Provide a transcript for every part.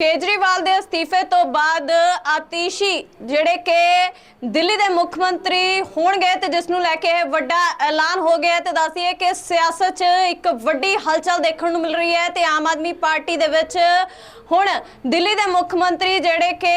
ਕੇਜਰੀਵਾਲ ਦੇ ਅਸਤੀਫੇ ਤੋਂ ਬਾਅਦ ਆਤੀਸ਼ੀ ਜਿਹੜੇ ਕਿ ਦਿੱਲੀ ਦੇ ਮੁੱਖ ਮੰਤਰੀ ਹੋਣਗੇ ਤੇ ਜਿਸ ਨੂੰ ਲੈ ਕੇ ਵੱਡਾ ਐਲਾਨ ਹੋ ਗਿਆ ਹੈ ਤੇ ਦੱਸੀਏ ਕਿ ਸਿਆਸਤ 'ਚ ਇੱਕ ਵੱਡੀ ਹਲਚਲ ਦੇਖਣ ਨੂੰ ਮਿਲ ਰਹੀ ਹੈ ਤੇ ਆਮ ਆਦਮੀ ਪਾਰਟੀ ਦੇ ਵਿੱਚ ਹੁਣ ਦਿੱਲੀ ਦੇ ਮੁੱਖ ਮੰਤਰੀ ਜਿਹੜੇ ਕਿ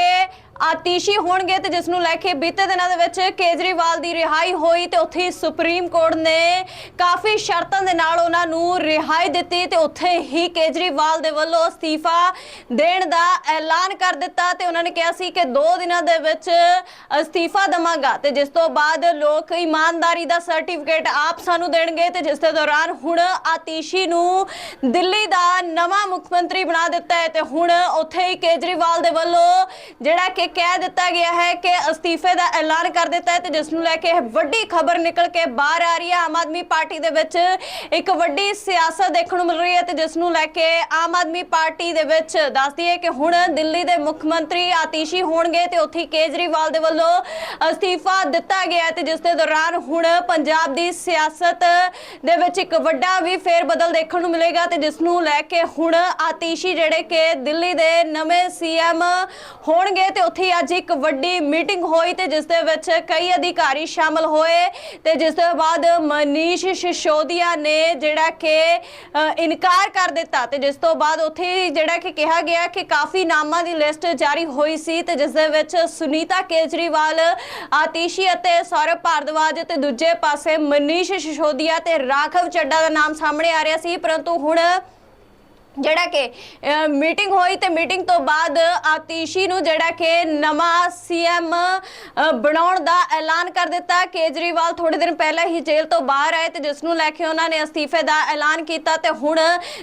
ਆਤੀਸ਼ੀ ਹੋਣਗੇ ਤੇ ਜਿਸ ਨੂੰ ਲੈ ਕੇ ਬੀਤੇ ਦਿਨਾਂ ਦੇ ਵਿੱਚ ਕੇਜਰੀਵਾਲ ਦੀ ਰਿਹਾਈ ਹੋਈ ਤੇ ਉੱਥੇ ਹੀ ਸੁਪਰੀਮ ਕੋਰਟ ਨੇ ਕਾਫੀ ਸ਼ਰਤਾਂ ਦੇ ਨਾਲ ਉਹਨਾਂ ਨੂੰ ਰਿਹਾਈ ਦਿੱਤੀ ਤੇ ਉੱਥੇ ਹੀ ਕੇਜਰੀਵਾਲ ਦੇ ਵੱਲੋਂ ਅਸਤੀਫਾ ਦੇਣ ਦਾ ਐਲਾਨ ਕਰ ਦਿੱਤਾ ਤੇ ਉਹਨਾਂ ਨੇ ਕਿਹਾ ਸੀ ਕਿ 2 ਦਿਨਾਂ ਦੇ ਵਿੱਚ ਅਸਤੀਫਾ ਦਵਾਂਗਾ ਤੇ ਜਿਸ ਤੋਂ ਬਾਅਦ ਲੋਕ ਇਮਾਨਦਾਰੀ ਦਾ ਸਰਟੀਫਿਕੇਟ ਆਪ ਸਾਨੂੰ ਦੇਣਗੇ ਤੇ ਜਿਸ ਦੇ ਦੌਰਾਨ ਹੁਣ ਆਤੀਸ਼ੀ ਨੂੰ ਦਿੱਲੀ ਦਾ ਨਵਾਂ ਮੁੱਖ ਮੰਤਰੀ ਬਣਾ ਦਿੱਤਾ ਹੈ ਤੇ ਹੁਣ ਉੱਥੇ ਹੀ ਕੇਜਰੀਵਾਲ ਦੇ ਵੱਲੋਂ ਜਿਹੜਾ ਕਿ ਕਹਿ ਦਿੱਤਾ ਗਿਆ ਹੈ ਕਿ ਅਸਤੀਫੇ ਦਾ ਐਲਾਨ ਕਰ ਦਿੱਤਾ ਹੈ ਤੇ ਜਿਸ ਨੂੰ ਲੈ ਕੇ ਇਹ ਵੱਡੀ ਖਬਰ ਨਿਕਲ ਕੇ ਬਾਹਰ ਆ ਰਹੀ ਹੈ। ਆਮ ਆਦਮੀ ਪਾਰਟੀ ਦੇ ਵਿੱਚ ਇੱਕ ਵੱਡੀ ਸਿਆਸਤ ਦੇਖਣ ਨੂੰ ਮਿਲ ਰਹੀ ਹੈ ਤੇ ਜਿਸ ਨੂੰ ਲੈ ਕੇ ਆਮ ਆਦਮੀ ਪਾਰਟੀ ਦੇ ਵਿੱਚ ਦੱਸਦੀ ਹੈ ਕਿ ਹੁਣ ਦਿੱਲੀ ਦੇ ਮੁੱਖ ਮੰਤਰੀ ਆਤੀਸ਼ੀ ਹੋਣਗੇ ਤੇ ਉੱਥੇ ਕੇਜਰੀਵਾਲ ਦੇ ਵੱਲੋਂ ਅਸਤੀਫਾ ਦਿੱਤਾ ਗਿਆ ਤੇ ਜਿਸ ਦੇ ਦੌਰਾਨ ਹੁਣ ਪੰਜਾਬ ਦੀ ਸਿਆਸਤ ਦੇ ਵਿੱਚ ਇੱਕ ਵੱਡਾ ਵੀ ਫੇਰ ਬਦਲ ਦੇਖਣ ਨੂੰ ਮਿਲੇਗਾ ਤੇ ਜਿਸ ਨੂੰ ਲੈ ਕੇ ਹੁਣ ਆਤੀਸ਼ੀ ਜਿਹੜੇ ਕਿ ਦਿੱਲੀ ਦੇ ਨਵੇਂ ਸੀਐਮ ਹੋਣਗੇ ਤੇ ਉੱਥੇ ਹੀ ਅੱਜ ਇੱਕ ਵੱਡੀ ਮੀਟਿੰਗ ਹੋਈ ਤੇ ਜਿਸ ਦੇ ਵਿੱਚ ਕਈ ਅਧਿਕਾਰੀ ਸ਼ਾਮਲ ਹੋਏ ਤੇ ਜਿਸ ਤੋਂ ਬਾਅਦ ਮਨੀਸ਼ ਸਿਸੋਦੀਆ ਨੇ ਜਿਹੜਾ ਕਿ ਇਨਕਾਰ ਕਰ ਦਿੱਤਾ ਤੇ ਜਿਸ ਤੋਂ ਬਾਅਦ ਉੱਥੇ ਜਿਹੜਾ ਕਿ ਕਿਹਾ ਗਿਆ ਕਿ ਕਾਫੀ ਨਾਮਾਂ ਦੀ ਲਿਸਟ ਜਾਰੀ ਹੋਈ ਸੀ ਤੇ ਜਿਸ ਦੇ ਵਿੱਚ ਸੁਨੀਤਾ ਕੇਜਰੀਵਾਲ, ਆਤੀਸ਼ੀ ਅਤੇ ਸੌਰਵ ਭਾਰਦਵਾਜ ਤੇ ਦੂਜੇ ਪਾਸੇ ਮਨੀਸ਼ ਸਿਸੋਦੀਆ ਤੇ ਰਾਘਵ ਚੱਡਾ ਦਾ ਨਾਮ ਸਾਹਮਣੇ ਆ ਰਿਹਾ ਸੀ, ਪਰੰਤੂ ਹੁਣ ਜਿਹੜਾ ਕਿ ਮੀਟਿੰਗ ਹੋਈ ਤੇ ਮੀਟਿੰਗ ਤੋਂ ਬਾਅਦ ਆਤੀਸ਼ੀ ਨੂੰ ਜਿਹੜਾ ਕਿ ਨਵਾਂ ਸੀਐਮ ਬਣਾਉਣ ਦਾ ਐਲਾਨ ਕਰ ਦਿੱਤਾ। ਕੇਜਰੀਵਾਲ ਥੋੜੇ ਦਿਨ ਪਹਿਲਾਂ ਹੀ ਜੇਲ੍ਹ ਤੋਂ ਬਾਹਰ ਆਏ ਤੇ ਜਿਸ ਨੂੰ ਲੈ ਕੇ ਉਹਨਾਂ ਨੇ ਅਸਤੀਫੇ ਦਾ ਐਲਾਨ ਕੀਤਾ ਤੇ ਹੁਣ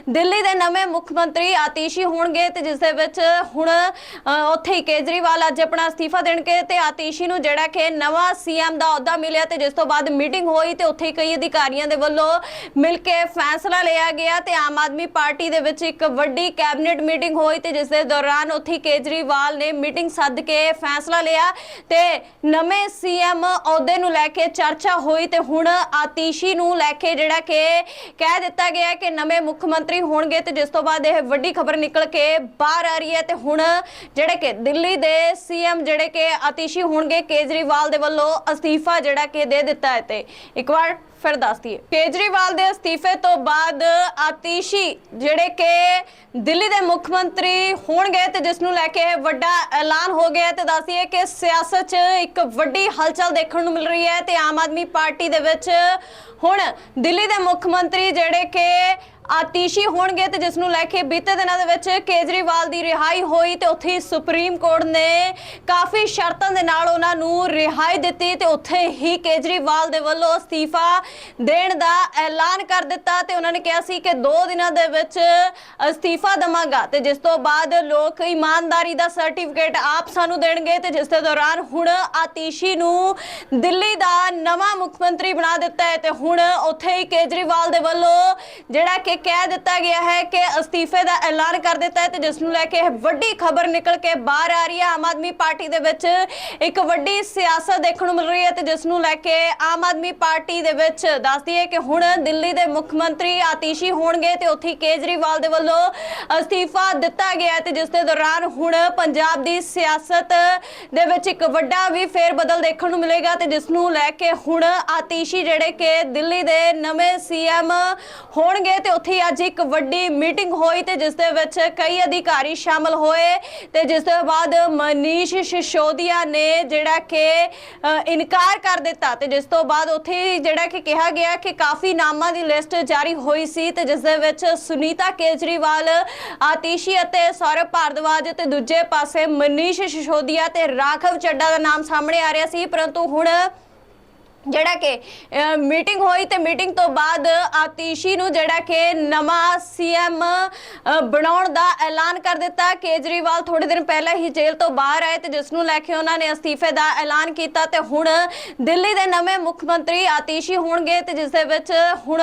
ਦਿੱਲੀ ਦੇ ਨਵੇਂ ਮੁੱਖ ਮੰਤਰੀ ਆਤੀਸ਼ੀ ਹੋਣਗੇ ਤੇ ਜਿਸ ਦੇ ਵਿੱਚ ਹੁਣ ਉੱਥੇ ਹੀ ਕੇਜਰੀਵਾਲ ਅੱਜ ਆਪਣਾ ਅਸਤੀਫਾ ਦੇਣਗੇ ਤੇ ਆਤੀਸ਼ੀ ਨੂੰ ਜਿਹੜਾ ਕਿ ਨਵਾਂ ਸੀਐਮ ਦਾ ਅਹੁਦਾ ਮਿਲਿਆ ਤੇ ਜਿਸ ਤੋਂ ਬਾਅਦ ਮੀਟਿੰਗ ਹੋਈ ਤੇ ਉੱਥੇ ਹੀ ਕਈ ਅਧਿਕਾਰੀਆਂ ਦੇ ਵੱਲੋਂ ਮਿਲ ਕੇ ਫੈਸਲਾ ਲਿਆ ਗਿਆ ਤੇ ਆਮ ਆਦਮੀ ਪਾਰਟੀ ਦੇ ਵਿੱਚ ਇੱਕ ਵੱਡੀ ਕੈਬਨਿਟ ਮੀਟਿੰਗ ਹੋਈ ਤੇ ਜਿਸ ਦੇ ਦੌਰਾਨ ਉੱਥੇ ਕੇਜਰੀਵਾਲ ਨੇ ਮੀਟਿੰਗ ਸੱਦ ਕੇ ਫੈਸਲਾ ਲਿਆ ਤੇ ਨਵੇਂ ਸੀਐਮ ਅਹੁਦੇ ਨੂੰ ਲੈ ਕੇ ਚਰਚਾ ਹੋਈ ਤੇ ਹੁਣ ਆਤੀਸ਼ੀ ਨੂੰ ਲੈ ਕੇ ਜਿਹੜਾ ਕਿ ਕਹਿ ਦਿੱਤਾ ਗਿਆ ਕਿ ਨਵੇਂ ਮੁੱਖ ਮੰਤਰੀ ਹੋਣਗੇ ਤੇ ਜਿਸ ਤੋਂ ਬਾਅਦ ਇਹ ਵੱਡੀ ਖਬਰ ਨਿਕਲ ਕੇ ਬਾਹਰ ਆ ਰਹੀ ਹੈ ਤੇ ਹੁਣ ਜਿਹੜੇ ਕਿ ਦਿੱਲੀ ਦੇ ਸੀਐਮ ਜਿਹੜੇ ਕਿ ਆਤੀਸ਼ੀ ਹੋਣਗੇ ਕੇਜਰੀਵਾਲ ਦੇ ਵੱਲੋਂ ਅਸਤੀਫਾ ਜਿਹੜਾ ਕਿ ਦੇ ਦਿੱਤਾ ਹੈ ਤੇ ਇੱਕ ਵਾਰ ਫਿਰ ਦੱਸ ਦਈਏ ਕੇਜਰੀਵਾਲ ਦੇ ਅਸਤੀਫੇ ਤੋਂ ਬਾਅਦ ਆਤੀਸ਼ੀ ਜਿਹੜੇ ਕਿ ਦਿੱਲੀ ਦੇ ਮੁੱਖ ਮੰਤਰੀ ਹੋਣਗੇ ਤੇ ਜਿਸ ਨੂੰ ਲੈ ਕੇ ਇਹ ਵੱਡਾ ਐਲਾਨ ਹੋ ਗਿਆ ਹੈ ਤੇ ਦੱਸ ਦਈਏ ਕਿ ਸਿਆਸਤ 'ਚ ਇੱਕ ਵੱਡੀ ਹਲਚਲ ਦੇਖਣ ਨੂੰ ਮਿਲ ਰਹੀ ਹੈ ਤੇ ਆਮ ਆਦਮੀ ਪਾਰਟੀ ਦੇ ਵਿੱਚ ਹੁਣ ਦਿੱਲੀ ਦੇ ਮੁੱਖ ਮੰਤਰੀ ਜਿਹੜੇ ਕਿ ਆਤੀਸ਼ੀ ਹੋਣਗੇ ਤੇ ਜਿਸ ਨੂੰ ਲੈ ਕੇ ਬੀਤੇ ਦਿਨਾਂ ਦੇ ਵਿੱਚ ਕੇਜਰੀਵਾਲ ਦੀ ਰਿਹਾਈ ਹੋਈ ਤੇ ਉੱਥੇ ਹੀ ਸੁਪਰੀਮ ਕੋਰਟ ਨੇ ਕਾਫੀ ਸ਼ਰਤਾਂ ਦੇ ਨਾਲ ਉਹਨਾਂ ਨੂੰ ਰਿਹਾਈ ਦਿੱਤੀ ਤੇ ਉੱਥੇ ਹੀ ਕੇਜਰੀਵਾਲ ਦੇ ਵੱਲੋਂ ਅਸਤੀਫਾ ਦੇਣ ਦਾ ਐਲਾਨ ਕਰ ਦਿੱਤਾ ਤੇ ਉਹਨਾਂ ਨੇ ਕਿਹਾ ਸੀ ਕਿ 2 ਦਿਨਾਂ ਦੇ ਵਿੱਚ ਅਸਤੀਫਾ ਦਵਾਂਗਾ ਤੇ ਜਿਸ ਤੋਂ ਬਾਅਦ ਲੋਕ ਇਮਾਨਦਾਰੀ ਦਾ ਸਰਟੀਫਿਕੇਟ ਆਪ ਸਾਨੂੰ ਦੇਣਗੇ ਤੇ ਜਿਸ ਦੇ ਦੌਰਾਨ ਹੁਣ ਆਤੀਸ਼ੀ ਨੂੰ ਦਿੱਲੀ ਦਾ ਨਵਾਂ ਮੁੱਖ ਮੰਤਰੀ ਬਣਾ ਦਿੱਤਾ ਹੈ ਤੇ ਹੁਣ ਉੱਥੇ ਹੀ ਕੇਜਰੀਵਾਲ ਦੇ ਵੱਲੋਂ ਜਿਹੜਾ ਕਿ ਕਹਿ ਦਿੱਤਾ ਗਿਆ ਹੈ ਕਿ ਅਸਤੀਫੇ ਦਾ ਐਲਾਨ ਕਰ ਦਿੱਤਾ ਹੈ ਤੇ ਜਿਸ ਨੂੰ ਲੈ ਕੇ ਇਹ ਵੱਡੀ ਖਬਰ ਨਿਕਲ ਕੇ ਬਾਹਰ ਆ ਰਹੀ ਹੈ। ਆਮ ਆਦਮੀ ਪਾਰਟੀ ਦੇ ਵਿੱਚ ਇੱਕ ਵੱਡੀ ਸਿਆਸਤ ਦੇਖਣ ਨੂੰ ਮਿਲ ਰਹੀ ਹੈ ਤੇ ਜਿਸ ਨੂੰ ਲੈ ਕੇ ਆਮ ਆਦਮੀ ਪਾਰਟੀ ਦੇ ਵਿੱਚ ਦੱਸਦੀ ਹੈ ਕਿ ਹੁਣ ਦਿੱਲੀ ਦੇ ਮੁੱਖ ਮੰਤਰੀ ਆਤੀਸ਼ੀ ਹੋਣਗੇ ਤੇ ਉੱਥੇ ਕੇਜਰੀਵਾਲ ਦੇ ਵੱਲੋਂ ਅਸਤੀਫਾ ਦਿੱਤਾ ਗਿਆ ਤੇ ਜਿਸ ਦੇ ਦੌਰਾਨ ਹੁਣ ਪੰਜਾਬ ਦੀ ਸਿਆਸਤ ਦੇ ਵਿੱਚ ਇੱਕ ਵੱਡਾ ਵੀ ਫੇਰ ਬਦਲ ਦੇਖਣ ਨੂੰ ਮਿਲੇਗਾ ਤੇ ਜਿਸ ਨੂੰ ਲੈ ਕੇ ਹੁਣ ਆਤੀਸ਼ੀ ਜਿਹੜੇ ਕਿ ਦਿੱਲੀ ਦੇ ਨਵੇਂ ਸੀਐਮ ਹੋਣਗੇ ਤੇ ਉੱਥੇ ਹੀ ਅੱਜ ਇੱਕ ਵੱਡੀ ਮੀਟਿੰਗ ਹੋਈ ਤੇ ਜਿਸ ਦੇ ਵਿੱਚ ਕਈ ਅਧਿਕਾਰੀ ਸ਼ਾਮਲ ਹੋਏ ਤੇ ਜਿਸ ਤੋਂ ਬਾਅਦ ਮਨੀਸ਼ ਸਿਸੋਦੀਆ ਨੇ ਜਿਹੜਾ ਕਿ ਇਨਕਾਰ ਕਰ ਦਿੱਤਾ ਤੇ ਜਿਸ ਤੋਂ ਬਾਅਦ ਉੱਥੇ ਜਿਹੜਾ ਕਿ ਕਿਹਾ ਗਿਆ ਕਿ ਕਾਫੀ ਨਾਮਾਂ ਦੀ ਲਿਸਟ ਜਾਰੀ ਹੋਈ ਸੀ ਤੇ ਜਿਸ ਦੇ ਵਿੱਚ ਸੁਨੀਤਾ ਕੇਜਰੀਵਾਲ, ਆਤੀਸ਼ੀ ਅਤੇ ਸੌਰਵ ਭਾਰਦਵਾਜ ਤੇ ਦੂਜੇ ਪਾਸੇ ਮਨੀਸ਼ ਸਿਸੋਦੀਆ ਤੇ ਰਾਘਵ ਚੱਡਾ ਦਾ ਨਾਮ ਸਾਹਮਣੇ ਆ ਰਿਹਾ ਸੀ, ਪਰੰਤੂ ਹੁਣ ਜਿਹੜਾ ਕਿ ਮੀਟਿੰਗ ਹੋਈ ਤੇ ਮੀਟਿੰਗ ਤੋਂ ਬਾਅਦ ਆਤੀਸ਼ੀ ਨੂੰ ਜਿਹੜਾ ਕਿ ਨਵਾਂ ਸੀਐਮ ਬਣਾਉਣ ਦਾ ਐਲਾਨ ਕਰ ਦਿੱਤਾ। ਕੇਜਰੀਵਾਲ ਥੋੜੇ ਦਿਨ ਪਹਿਲਾਂ ਹੀ ਜੇਲ੍ਹ ਤੋਂ ਬਾਹਰ ਆਏ ਤੇ ਜਿਸ ਨੂੰ ਲੈ ਕੇ ਉਹਨਾਂ ਨੇ ਅਸਤੀਫੇ ਦਾ ਐਲਾਨ ਕੀਤਾ ਤੇ ਹੁਣ ਦਿੱਲੀ ਦੇ ਨਵੇਂ ਮੁੱਖ ਮੰਤਰੀ ਆਤੀਸ਼ੀ ਹੋਣਗੇ ਤੇ ਜਿਸ ਦੇ ਵਿੱਚ ਹੁਣ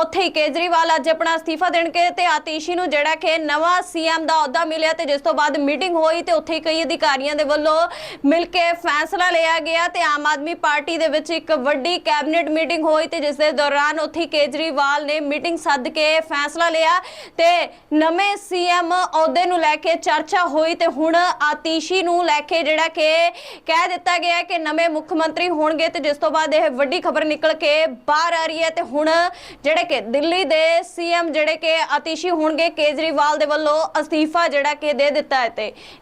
ਉੱਥੇ ਹੀ ਕੇਜਰੀਵਾਲ ਅੱਜ ਆਪਣਾ ਅਸਤੀਫਾ ਦੇਣਗੇ ਤੇ ਆਤੀਸ਼ੀ ਨੂੰ ਜਿਹੜਾ ਕਿ ਨਵਾਂ ਸੀਐਮ ਦਾ ਅਹੁਦਾ ਮਿਲਿਆ ਤੇ ਜਿਸ ਤੋਂ ਬਾਅਦ ਮੀਟਿੰਗ ਹੋਈ ਤੇ ਉੱਥੇ ਹੀ ਕਈ ਅਧਿਕਾਰੀਆਂ ਦੇ ਵੱਲੋਂ ਮਿਲ ਕੇ ਫੈਸਲਾ ਲਿਆ ਗਿਆ ਤੇ ਆਮ ਆਦਮੀ ਪਾਰਟੀ ਦੇ ਵਿੱਚ ਇੱਕ ਵੱਡੀ ਕੈਬਨਿਟ ਮੀਟਿੰਗ ਹੋਈ ਤੇ ਜਿਸ ਦੇ ਦੌਰਾਨ ਉੱਥੇ ਕੇਜਰੀਵਾਲ ਨੇ ਮੀਟਿੰਗ ਸੱਦ ਕੇ ਫੈਸਲਾ ਲਿਆ ਤੇ ਨਵੇਂ ਸੀਐਮ ਅਹੁਦੇ ਨੂੰ ਲੈ ਕੇ ਚਰਚਾ ਹੋਈ ਤੇ ਹੁਣ ਆਤੀਸ਼ੀ ਨੂੰ ਲੈ ਕੇ ਜਿਹੜਾ ਕਿ ਕਹਿ ਦਿੱਤਾ ਗਿਆ ਕਿ ਨਵੇਂ ਮੁੱਖ ਮੰਤਰੀ ਹੋਣਗੇ ਤੇ ਜਿਸ ਤੋਂ ਬਾਅਦ ਇਹ ਵੱਡੀ ਖਬਰ ਨਿਕਲ ਕੇ ਬਾਹਰ ਆ ਰਹੀ ਹੈ ਤੇ ਹੁਣ ਜਿਹੜੇ ਕਿ ਦਿੱਲੀ ਦੇ ਸੀਐਮ ਜਿਹੜੇ ਕਿ ਆਤੀਸ਼ੀ ਹੋਣਗੇ ਕੇਜਰੀਵਾਲ ਦੇ ਵੱਲੋਂ ਅਸਤੀਫਾ ਜਿਹੜਾ ਕਿ ਦੇ ਦਿੱਤਾ ਹੈ ਤੇ